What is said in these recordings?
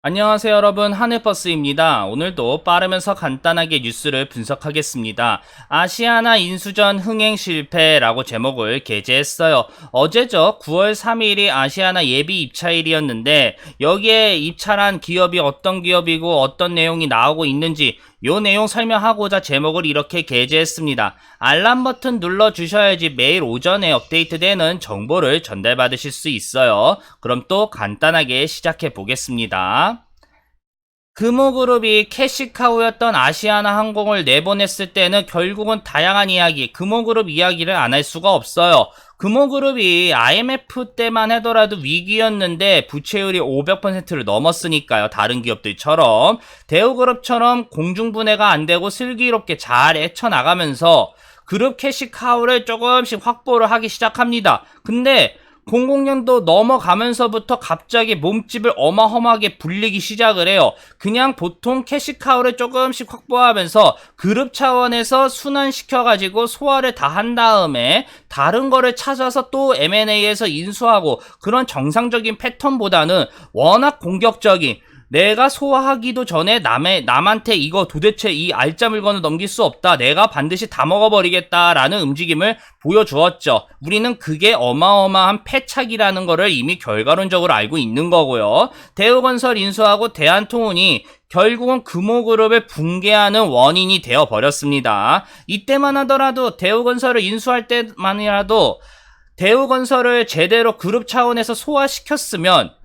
안녕하세요 여러분 하늘버스입니다. 오늘도 빠르면서 간단하게 뉴스를 분석하겠습니다. 아시아나 인수전 흥행 실패라고 제목을 게재했어요. 어제죠 9월 3일이 아시아나 예비 입차일이었는데 여기에 입찰한 기업이 어떤 기업이고 어떤 내용이 나오고 있는지 요 내용 설명하고자 제목을 이렇게 게재했습니다. 알람 버튼 눌러주셔야지 매일 오전에 업데이트되는 정보를 전달받으실 수 있어요. 그럼 또 간단하게 시작해 보겠습니다. 금호그룹이 캐시카우였던 아시아나 항공을 내보냈을 때는 결국은 다양한 이야기, 금호그룹 이야기를 안 할 수가 없어요. 금호그룹이 IMF 때만 하더라도 위기였는데 부채율이 500%를 넘었으니까요. 다른 기업들처럼. 대우그룹처럼 공중분해가 안 되고 슬기롭게 잘 헤쳐나가면서 그룹 캐시 카우를 조금씩 확보를 하기 시작합니다. 근데 00년도 넘어가면서부터 갑자기 몸집을 어마어마하게 불리기 시작을 해요. 그냥 보통 캐시카우를 조금씩 확보하면서 그룹 차원에서 순환시켜가지고 소화를 다 한 다음에 다른 거를 찾아서 또 M&A에서 인수하고 그런 정상적인 패턴보다는 워낙 공격적인 내가 소화하기도 전에 남의 남한테 이거 도대체 이 알짜 물건을 넘길 수 없다. 내가 반드시 다 먹어버리겠다라는 움직임을 보여주었죠. 우리는 그게 어마어마한 패착이라는 거를 이미 결과론적으로 알고 있는 거고요. 대우건설 인수하고 대한통운이 결국은 금호그룹을 붕괴하는 원인이 되어 버렸습니다. 이때만 하더라도 대우건설을 인수할 때만이라도 대우건설을 제대로 그룹 차원에서 소화시켰으면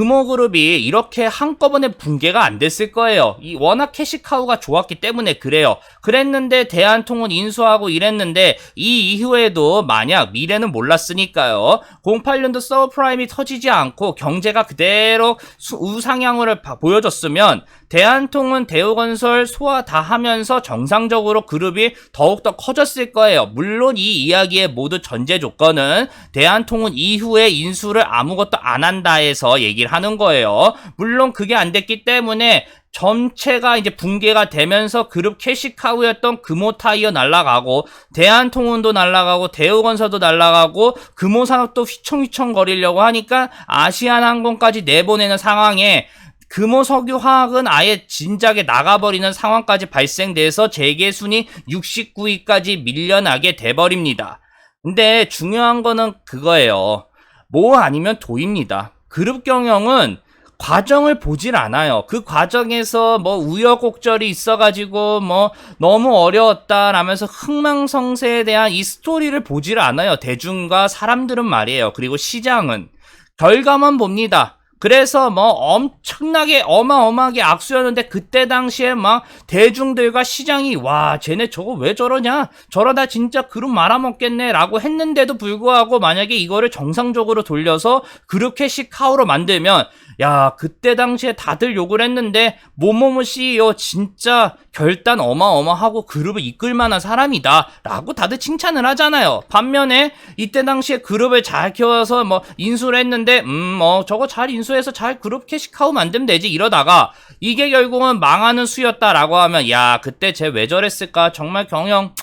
금호그룹이 이렇게 한꺼번에 붕괴가 안 됐을 거예요. 이 워낙 캐시카우가 좋았기 때문에 그래요. 그랬는데 대한통운 인수하고 이랬는데 이 이후에도 만약 미래는 몰랐으니까요. 08년도 서브프라임이 터지지 않고 경제가 그대로 수- 우상향을 바- 보여줬으면 대한통운 대우건설 소화 다 하면서 정상적으로 그룹이 더욱더 커졌을 거예요. 물론 이 이야기의 모두 전제 조건은 대한통운 이후에 인수를 아무것도 안 한다 해서 얘기를 하는 거예요. 물론 그게 안 됐기 때문에 전체가 이제 붕괴가 되면서 그룹 캐시카우였던 금호타이어 날라가고 대한통운도 날라가고 대우건설도 날라가고 금호산업도 휘청휘청 거리려고 하니까 아시아나항공까지 내보내는 상황에 금호 석유화학은 아예 진작에 나가버리는 상황까지 발생돼서 재계순위 69위까지 밀려나게 돼버립니다. 근데 중요한 거는 그거예요. 뭐 아니면 도입니다. 그룹 경영은 과정을 보질 않아요. 그 과정에서 뭐 우여곡절이 있어가지고 뭐 너무 어려웠다라면서 흥망성쇠에 대한 이 스토리를 보질 않아요. 대중과 사람들은 말이에요. 그리고 시장은 결과만 봅니다. 그래서 뭐 엄청나게 어마어마하게 악수였는데 그때 당시에 막 대중들과 시장이 와 쟤네 저거 왜 저러냐? 저러다 진짜 그룹 말아먹겠네 라고 했는데도 불구하고 만약에 이거를 정상적으로 돌려서 그렇게 시카우로 만들면 야 그때 당시에 다들 욕을 했는데 모모모 CEO 진짜 결단 어마어마하고 그룹을 이끌 만한 사람이다. 라고 다들 칭찬을 하잖아요. 반면에 이때 당시에 그룹을 잘 키워서 뭐 인수를 했는데 음뭐 저거 잘 인수해서 잘 그룹 캐시카우 만들면 되지 이러다가 이게 결국은 망하는 수였다라고 하면 야 그때 쟤 왜 저랬을까? 정말 경영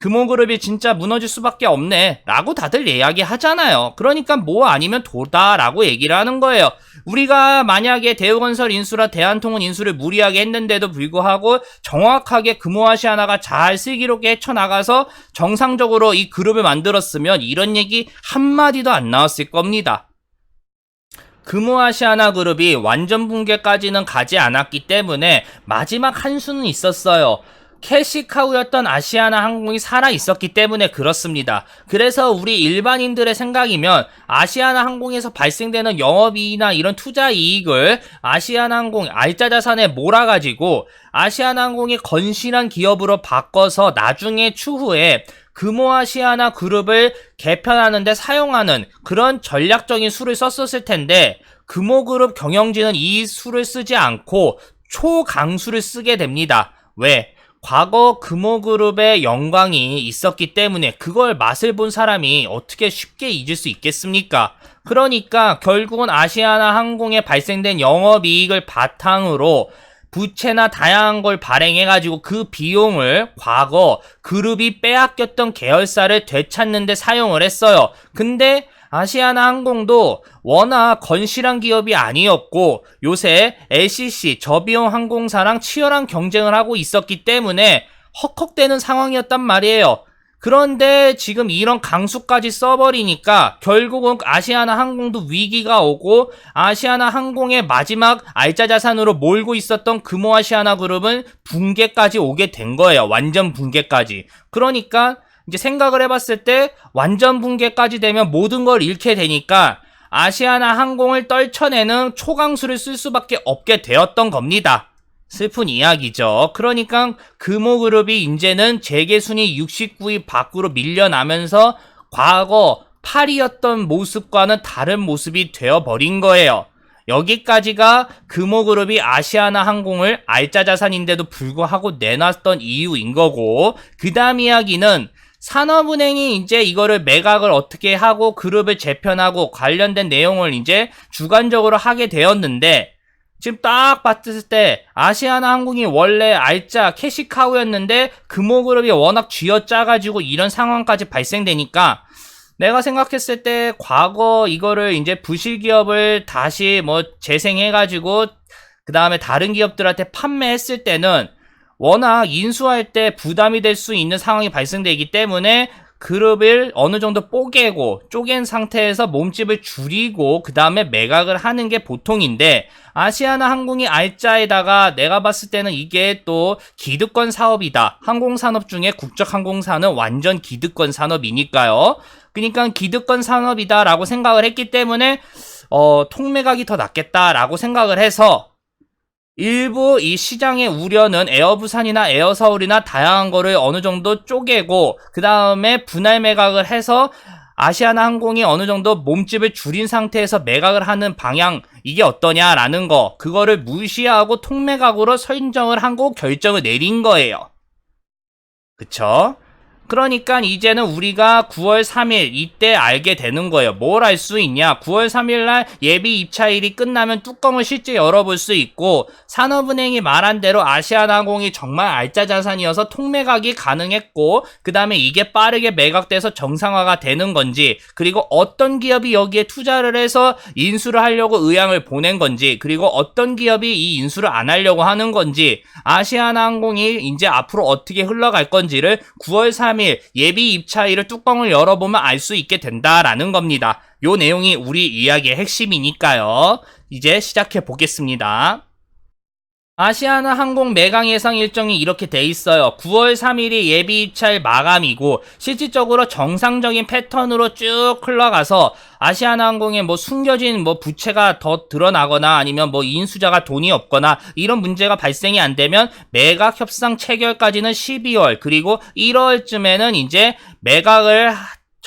금호그룹이 진짜 무너질 수밖에 없네. 라고 다들 이야기 하잖아요. 그러니까 뭐 아니면 도다 라고 얘기를 하는 거예요. 우리가 만약에 대우건설 인수라 대한통운 인수를 무리하게 했는데도 불구하고 정확하게 금호아시아나가 잘 슬기롭게 헤쳐나가서 정상적으로 이 그룹을 만들었으면 이런 얘기 한마디도 안 나왔을 겁니다. 금호아시아나 그룹이 완전 붕괴까지는 가지 않았기 때문에 마지막 한 수는 있었어요. 캐시카우였던 아시아나 항공이 살아 있었기 때문에 그렇습니다. 그래서 우리 일반인들의 생각이면 아시아나 항공에서 발생되는 영업이익이나 이런 투자 이익을 아시아나 항공 알짜 자산에 몰아가지고 아시아나 항공이 건실한 기업으로 바꿔서 나중에 추후에 금호아시아나 그룹을 개편하는데 사용하는 그런 전략적인 수를 썼었을 텐데 금호그룹 경영진은 이 수를 쓰지 않고 초강수를 쓰게 됩니다. 왜? 과거 금호그룹의 영광이 있었기 때문에 그걸 맛을 본 사람이 어떻게 쉽게 잊을 수 있겠습니까? 그러니까 결국은 아시아나 항공에 발생된 영업이익을 바탕으로 부채나 다양한 걸 발행해가지고 그 비용을 과거 그룹이 빼앗겼던 계열사를 되찾는데 사용을 했어요. 근데 아시아나 항공도 워낙 건실한 기업이 아니었고 요새 LCC 저비용 항공사랑 치열한 경쟁을 하고 있었기 때문에 헉헉대는 상황이었단 말이에요. 그런데 지금 이런 강수까지 써버리니까 결국은 아시아나 항공도 위기가 오고 아시아나 항공의 마지막 알짜 자산으로 몰고 있었던 금호아시아나 그룹은 붕괴까지 오게 된 거예요. 완전 붕괴까지. 그러니까 이제 생각을 해봤을 때 완전 붕괴까지 되면 모든 걸 잃게 되니까 아시아나 항공을 떨쳐내는 초강수를 쓸 수밖에 없게 되었던 겁니다. 슬픈 이야기죠. 그러니까 금호그룹이 이제는 재계순위 69위 밖으로 밀려나면서 과거 8위였던 모습과는 다른 모습이 되어버린 거예요. 여기까지가 금호그룹이 아시아나 항공을 알짜 자산인데도 불구하고 내놨던 이유인 거고, 그 다음 이야기는 산업은행이 이제 이거를 매각을 어떻게 하고 그룹을 재편하고 관련된 내용을 이제 주관적으로 하게 되었는데, 지금 딱 봤을 때 아시아나 항공이 원래 알짜 캐시카우였는데 금호그룹이 워낙 쥐어짜가지고 이런 상황까지 발생되니까 내가 생각했을 때 과거 이거를 이제 부실 기업을 다시 뭐 재생해가지고 그 다음에 다른 기업들한테 판매했을 때는 워낙 인수할 때 부담이 될 수 있는 상황이 발생되기 때문에 그룹을 어느 정도 뽀개고 쪼갠 상태에서 몸집을 줄이고 그 다음에 매각을 하는 게 보통인데 아시아나 항공이 알짜에다가 내가 봤을 때는 이게 또 기득권 사업이다. 항공산업 중에 국적항공사는 완전 기득권 산업이니까요. 그러니까 기득권 산업이다라고 생각을 했기 때문에 어, 통매각이 더 낫겠다라고 생각을 해서 일부 이 시장의 우려는 에어부산이나 에어서울이나 다양한 거를 어느 정도 쪼개고 그 다음에 분할 매각을 해서 아시아나 항공이 어느 정도 몸집을 줄인 상태에서 매각을 하는 방향 이게 어떠냐라는 거 그거를 무시하고 통매각으로 선정을 하고 결정을 내린 거예요. 그쵸? 그러니까 이제는 우리가 9월 3일 이때 알게 되는 거예요. 뭘 알 수 있냐? 9월 3일 날 예비 입차일이 끝나면 뚜껑을 실제 열어볼 수 있고 산업은행이 말한 대로 아시아나항공이 정말 알짜 자산이어서 통매각이 가능했고 그 다음에 이게 빠르게 매각돼서 정상화가 되는 건지 그리고 어떤 기업이 여기에 투자를 해서 인수를 하려고 의향을 보낸 건지 그리고 어떤 기업이 이 인수를 안 하려고 하는 건지 아시아나항공이 이제 앞으로 어떻게 흘러갈 건지를 9월 3일 예비 입차일을 뚜껑을 열어보면 알 수 있게 된다라는 겁니다. 요 내용이 우리 이야기의 핵심이니까요. 이제 시작해 보겠습니다. 아시아나 항공 매강 예상 일정이 이렇게 돼 있어요. 9월 3일이 예비 입찰 마감이고 실질적으로 정상적인 패턴으로 쭉 흘러가서 아시아나 항공에 뭐 숨겨진 뭐 부채가 더 드러나거나 아니면 뭐 인수자가 돈이 없거나 이런 문제가 발생이 안 되면 매각 협상 체결까지는 12월 그리고 1월쯤에는 이제 매각을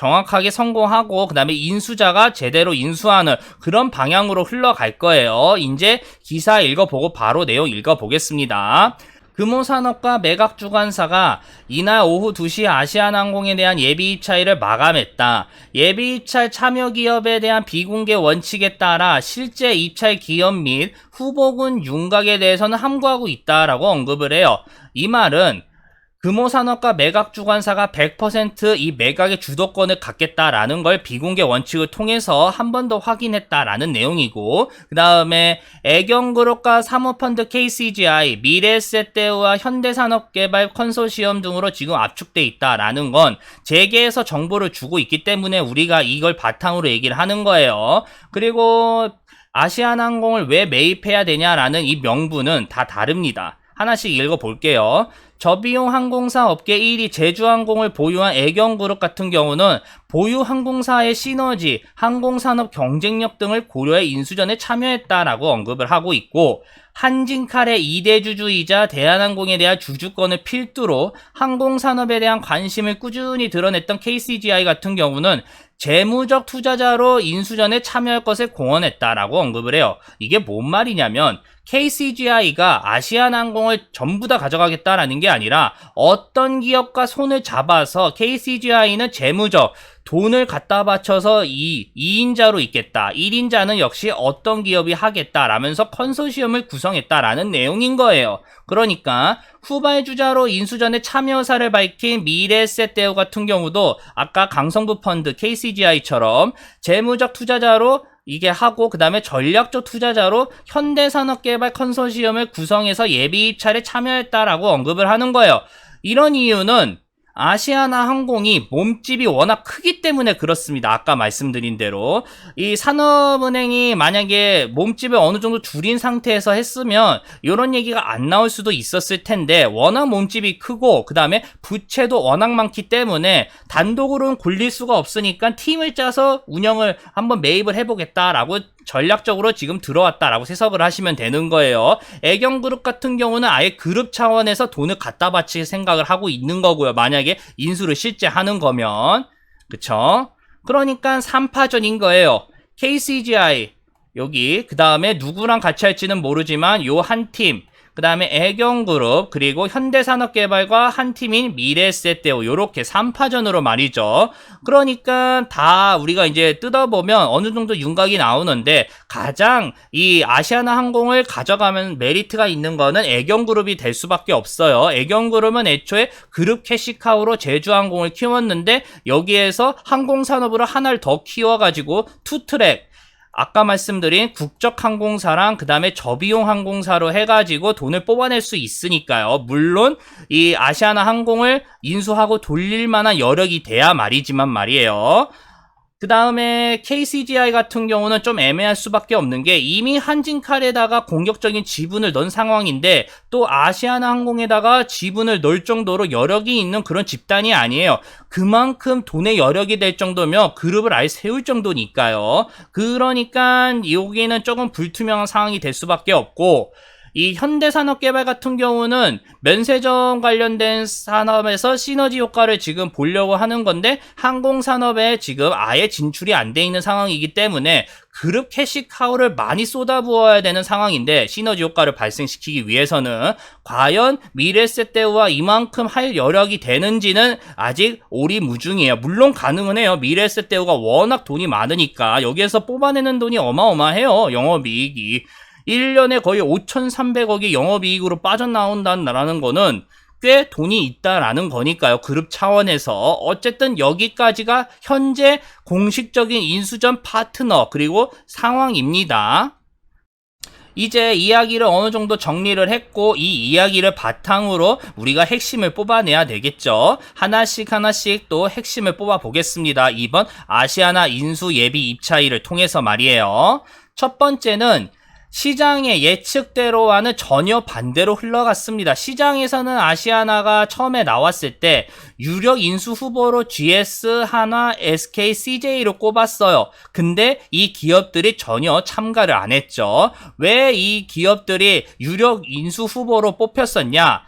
정확하게 성공하고 그 다음에 인수자가 제대로 인수하는 그런 방향으로 흘러갈 거예요. 이제 기사 읽어보고 바로 내용 읽어보겠습니다. 금호산업과 매각주관사가 이날 오후 2시 아시아나항공에 대한 예비 입찰을 마감했다. 예비 입찰 참여 기업에 대한 비공개 원칙에 따라 실제 입찰 기업 및 후보군 윤곽에 대해서는 함구하고 있다라고 언급을 해요. 이 말은 금호산업과 매각 주관사가 100%이 매각의 주도권을 갖겠다라는 걸 비공개 원칙을 통해서 한 번 더 확인했다라는 내용이고 그 다음에 애경그룹과 사모펀드 KCGI, 미래에셋대우와 현대산업개발 컨소시엄 등으로 지금 압축돼 있다라는 건 재계에서 정보를 주고 있기 때문에 우리가 이걸 바탕으로 얘기를 하는 거예요. 그리고 아시아나항공을 왜 매입해야 되냐라는 이 명분은 다 다릅니다. 하나씩 읽어볼게요. 저비용 항공사 업계 1위 제주항공을 보유한 애경그룹 같은 경우는 보유 항공사의 시너지, 항공산업 경쟁력 등을 고려해 인수전에 참여했다라고 언급을 하고 있고 한진칼의 2대 주주이자 대한항공에 대한 주주권을 필두로 항공산업에 대한 관심을 꾸준히 드러냈던 KCGI 같은 경우는 재무적 투자자로 인수전에 참여할 것을 공언했다라고 언급을 해요. 이게 뭔 말이냐면 KCGI가 아시아나항공을 전부 다 가져가겠다라는 게 아니라 어떤 기업과 손을 잡아서 KCGI는 재무적 돈을 갖다 바쳐서 이 2인자로 있겠다. 1인자는 역시 어떤 기업이 하겠다라면서 컨소시엄을 구성했다라는 내용인 거예요. 그러니까 후발주자로 인수전에 참여 의사를 밝힌 미래에셋대우 같은 경우도 아까 강성부 펀드 KCGI처럼 재무적 투자자로 이게 하고 그다음에 전략적 투자자로 현대산업개발 컨소시엄을 구성해서 예비 입찰에 참여했다라고 언급을 하는 거예요. 이런 이유는 아시아나 항공이 몸집이 워낙 크기 때문에 그렇습니다. 아까 말씀드린 대로 이 산업은행이 만약에 몸집을 어느 정도 줄인 상태에서 했으면 이런 얘기가 안 나올 수도 있었을 텐데 워낙 몸집이 크고 그 다음에 부채도 워낙 많기 때문에 단독으로는 굴릴 수가 없으니까 팀을 짜서 운영을 한번 매입을 해보겠다라고 전략적으로 지금 들어왔다라고 해석을 하시면 되는 거예요. 애경그룹 같은 경우는 아예 그룹 차원에서 돈을 갖다 바칠 생각을 하고 있는 거고요. 만약에 인수를 실제 하는 거면. 그쵸? 그러니까 3파전인 거예요. KCGI, 여기, 그 다음에 누구랑 같이 할지는 모르지만 요 한 팀, 그 다음에 애경그룹, 그리고 현대산업개발과 한 팀인 미래에셋대우, 요렇게 3파전으로 말이죠. 그러니까 다 우리가 이제 뜯어보면 어느 정도 윤곽이 나오는데 가장 이 아시아나 항공을 가져가면 메리트가 있는 거는 애경그룹이 될 수밖에 없어요. 애경그룹은 애초에 그룹 캐시카우로 제주항공을 키웠는데 여기에서 항공산업으로 하나를 더 키워가지고 투트랙, 아까 말씀드린 국적 항공사랑 그 다음에 저비용 항공사로 해가지고 돈을 뽑아낼 수 있으니까요. 물론 이 아시아나 항공을 인수하고 돌릴 만한 여력이 돼야 말이지만 말이에요. 그 다음에 KCGI 같은 경우는 좀 애매할 수밖에 없는 게 이미 한진칼에다가 공격적인 지분을 넣은 상황인데 또 아시아나 항공에다가 지분을 넣을 정도로 여력이 있는 그런 집단이 아니에요. 그만큼 돈의 여력이 될 정도면 그룹을 아예 세울 정도니까요. 그러니까 여기는 조금 불투명한 상황이 될 수밖에 없고 이 현대산업개발 같은 경우는 면세점 관련된 산업에서 시너지 효과를 지금 보려고 하는 건데 항공산업에 지금 아예 진출이 안 돼 있는 상황이기 때문에 그룹 캐시카우를 많이 쏟아부어야 되는 상황인데 시너지 효과를 발생시키기 위해서는 과연 미래세대우와 이만큼 할 여력이 되는지는 아직 오리무중이에요. 물론 가능은 해요. 미래세대우가 워낙 돈이 많으니까 여기에서 뽑아내는 돈이 어마어마해요. 영업이익이. 1년에 거의 5,300억이 영업이익으로 빠져나온다는 거는 꽤 돈이 있다라는 거니까요. 그룹 차원에서. 어쨌든 여기까지가 현재 공식적인 인수전 파트너 그리고 상황입니다. 이제 이야기를 어느 정도 정리를 했고 이 이야기를 바탕으로 우리가 핵심을 뽑아내야 되겠죠. 하나씩 하나씩 또 핵심을 뽑아 보겠습니다. 이번 아시아나 인수 예비 입차일을 통해서 말이에요. 첫 번째는 시장의 예측대로와는 전혀 반대로 흘러갔습니다. 시장에서는 아시아나가 처음에 나왔을 때 유력 인수 후보로 GS, 한화, SK, CJ로 꼽았어요. 근데 이 기업들이 전혀 참가를 안 했죠. 왜 이 기업들이 유력 인수 후보로 뽑혔었냐?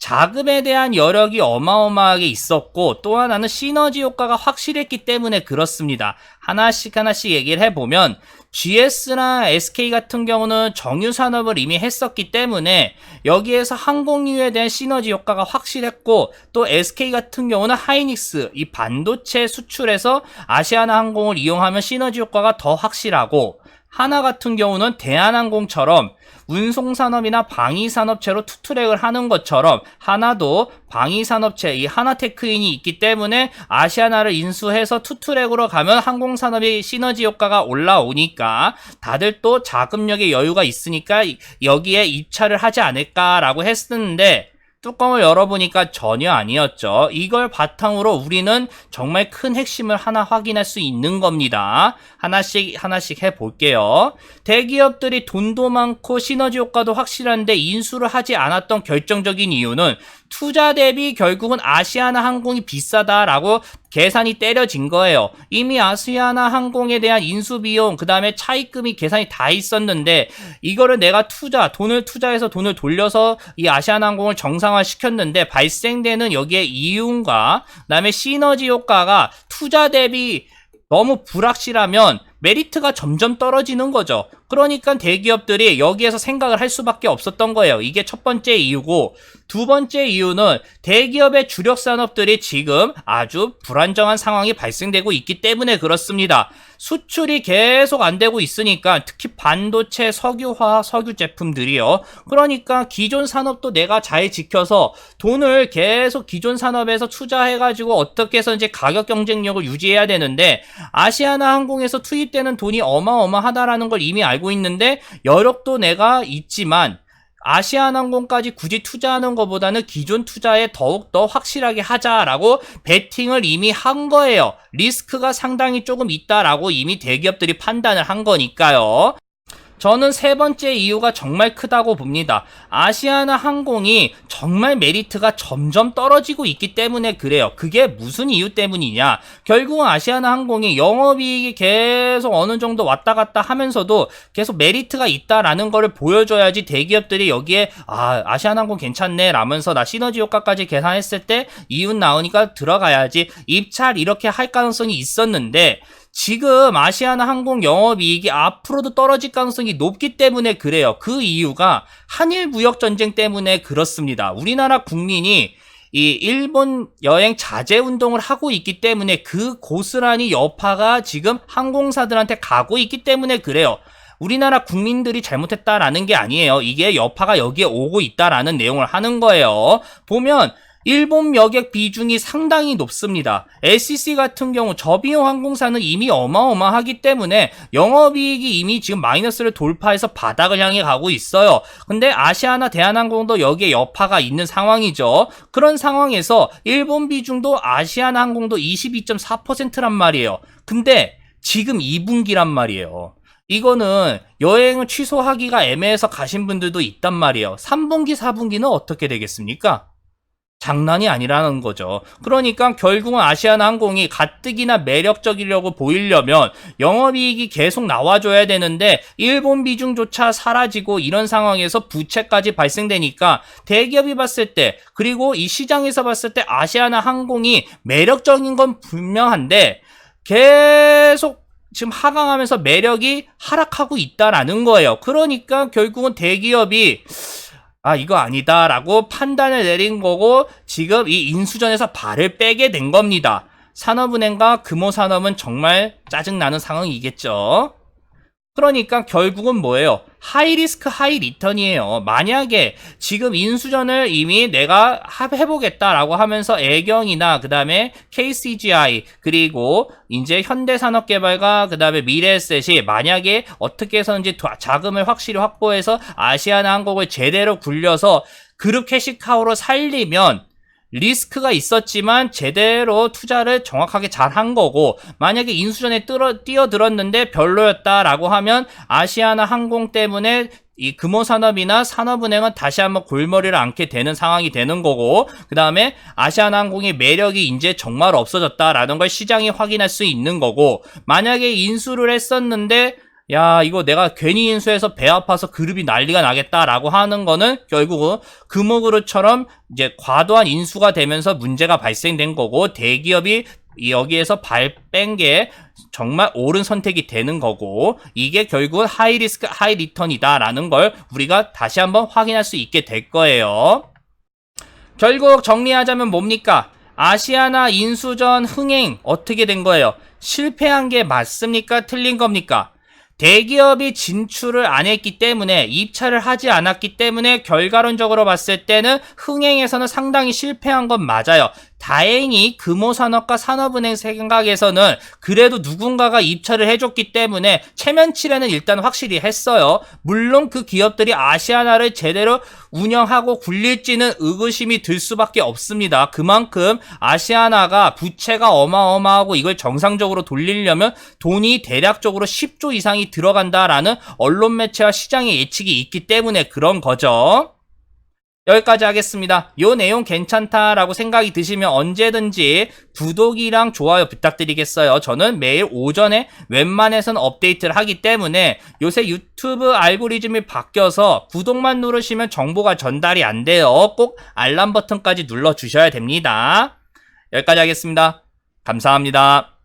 자금에 대한 여력이 어마어마하게 있었고 또 하나는 시너지 효과가 확실했기 때문에 그렇습니다. 하나씩 하나씩 얘기를 해보면 GS나 SK 같은 경우는 정유 산업을 이미 했었기 때문에 여기에서 항공유에 대한 시너지 효과가 확실했고 또 SK 같은 경우는 하이닉스 이 반도체 수출에서 아시아나 항공을 이용하면 시너지 효과가 더 확실하고 하나 같은 경우는 대한항공처럼 운송산업이나 방위산업체로 투트랙을 하는 것처럼 하나도 방위산업체 이 하나테크인이 있기 때문에 아시아나를 인수해서 투트랙으로 가면 항공산업의 시너지 효과가 올라오니까 다들 또 자금력의 여유가 있으니까 여기에 입찰을 하지 않을까라고 했었는데 뚜껑을 열어보니까 전혀 아니었죠. 이걸 바탕으로 우리는 정말 큰 핵심을 하나 확인할 수 있는 겁니다. 하나씩 하나씩 해볼게요. 대기업들이 돈도 많고 시너지 효과도 확실한데 인수를 하지 않았던 결정적인 이유는 투자 대비 결국은 아시아나 항공이 비싸다라고 계산이 때려진 거예요. 이미 아시아나 항공에 대한 인수 비용, 그 다음에 차입금이 계산이 다 있었는데, 이거를 내가 투자, 돈을 투자해서 돈을 돌려서 이 아시아나 항공을 정상화 시켰는데, 발생되는 여기에 이윤과, 그 다음에 시너지 효과가 투자 대비 너무 불확실하면 메리트가 점점 떨어지는 거죠. 그러니까 대기업들이 여기에서 생각을 할 수밖에 없었던 거예요. 이게 첫 번째 이유고 두 번째 이유는 대기업의 주력 산업들이 지금 아주 불안정한 상황이 발생되고 있기 때문에 그렇습니다. 수출이 계속 안 되고 있으니까 특히 반도체, 석유화, 석유 제품들이요. 그러니까 기존 산업도 내가 잘 지켜서 돈을 계속 기존 산업에서 투자해가지고 어떻게 해서든지 가격 경쟁력을 유지해야 되는데 아시아나 항공에서 투입되는 돈이 어마어마하다라는 걸 이미 알고 있는데 여력도 내가 있지만 아시아나항공까지 굳이 투자하는 것보다는 기존 투자에 더욱더 확실하게 하자라고 베팅을 이미 한 거예요. 리스크가 상당히 조금 있다라고 이미 대기업들이 판단을 한 거니까요. 저는 세 번째 이유가 정말 크다고 봅니다. 아시아나 항공이 정말 메리트가 점점 떨어지고 있기 때문에 그래요. 그게 무슨 이유 때문이냐? 결국은 아시아나 항공이 영업이익이 계속 어느 정도 왔다 갔다 하면서도 계속 메리트가 있다라는 거를 보여줘야지 대기업들이 여기에 아, 아시아나 항공 괜찮네 라면서 나 시너지 효과까지 계산했을 때 이윤 나오니까 들어가야지 입찰 이렇게 할 가능성이 있었는데 지금 아시아나 항공 영업이익이 앞으로도 떨어질 가능성이 높기 때문에 그래요. 그 이유가 한일 무역 전쟁 때문에 그렇습니다. 우리나라 국민이 이 일본 여행 자제 운동을 하고 있기 때문에 그 고스란히 여파가 지금 항공사들한테 가고 있기 때문에 그래요. 우리나라 국민들이 잘못했다라는 게 아니에요. 이게 여파가 여기에 오고 있다라는 내용을 하는 거예요. 보면 일본 여객 비중이 상당히 높습니다. LCC 같은 경우 저비용 항공사는 이미 어마어마하기 때문에 영업이익이 이미 지금 마이너스를 돌파해서 바닥을 향해 가고 있어요. 근데 아시아나 대한항공도 여기에 여파가 있는 상황이죠. 그런 상황에서 일본 비중도 아시아나 항공도 22.4%란 말이에요. 근데 지금 2분기란 말이에요. 이거는 여행을 취소하기가 애매해서 가신 분들도 있단 말이에요. 3분기, 4분기는 어떻게 되겠습니까? 장난이 아니라는 거죠. 그러니까 결국은 아시아나 항공이 가뜩이나 매력적이려고 보이려면 영업이익이 계속 나와줘야 되는데 일본 비중조차 사라지고 이런 상황에서 부채까지 발생되니까 대기업이 봤을 때 그리고 이 시장에서 봤을 때 아시아나 항공이 매력적인 건 분명한데 계속 지금 하강하면서 매력이 하락하고 있다라는 거예요. 그러니까 결국은 대기업이 아, 이거 아니다라고 판단을 내린 거고 지금 이 인수전에서 발을 빼게 된 겁니다. 산업은행과 금호산업은 정말 짜증나는 상황이겠죠. 그러니까 결국은 뭐예요? 하이 리스크 하이 리턴이에요. 만약에 지금 인수전을 이미 내가 해보겠다라고 하면서 애경이나 그 다음에 KCGI 그리고 이제 현대산업개발과 그 다음에 미래에셋이 만약에 어떻게 해서든지 자금을 확실히 확보해서 아시아나 항공을 제대로 굴려서 그룹 캐시카우로 살리면 리스크가 있었지만 제대로 투자를 정확하게 잘 한 거고 만약에 인수전에 뛰어, 뛰어들었는데 별로였다라고 하면 아시아나 항공 때문에 이 금호산업이나 산업은행은 다시 한번 골머리를 앓게 되는 상황이 되는 거고 그 다음에 아시아나항공의 매력이 이제 정말 없어졌다라는 걸 시장이 확인할 수 있는 거고 만약에 인수를 했었는데 야, 이거 내가 괜히 인수해서 배 아파서 그룹이 난리가 나겠다라고 하는 거는 결국은 금호그룹처럼 이제 과도한 인수가 되면서 문제가 발생된 거고 대기업이 여기에서 발 뺀 게 정말 옳은 선택이 되는 거고 이게 결국은 하이 리스크 하이 리턴이다라는 걸 우리가 다시 한번 확인할 수 있게 될 거예요. 결국 정리하자면 뭡니까? 아시아나 인수전 흥행 어떻게 된 거예요? 실패한 게 맞습니까? 틀린 겁니까? 대기업이 진출을 안 했기 때문에 입찰을 하지 않았기 때문에 결과론적으로 봤을 때는 흥행에서는 상당히 실패한 건 맞아요. 다행히 금호산업과 산업은행 생각에서는 그래도 누군가가 입찰을 해줬기 때문에 체면치레는 일단 확실히 했어요. 물론 그 기업들이 아시아나를 제대로 운영하고 굴릴지는 의구심이 들 수밖에 없습니다. 그만큼 아시아나가 부채가 어마어마하고 이걸 정상적으로 돌리려면 돈이 대략적으로 10조 이상이 들어간다라는 언론 매체와 시장의 예측이 있기 때문에 그런 거죠. 여기까지 하겠습니다. 요 내용 괜찮다라고 생각이 드시면 언제든지 구독이랑 좋아요 부탁드리겠어요. 저는 매일 오전에 웬만해선 업데이트를 하기 때문에 요새 유튜브 알고리즘이 바뀌어서 구독만 누르시면 정보가 전달이 안 돼요. 꼭 알람 버튼까지 눌러 주셔야 됩니다. 여기까지 하겠습니다. 감사합니다.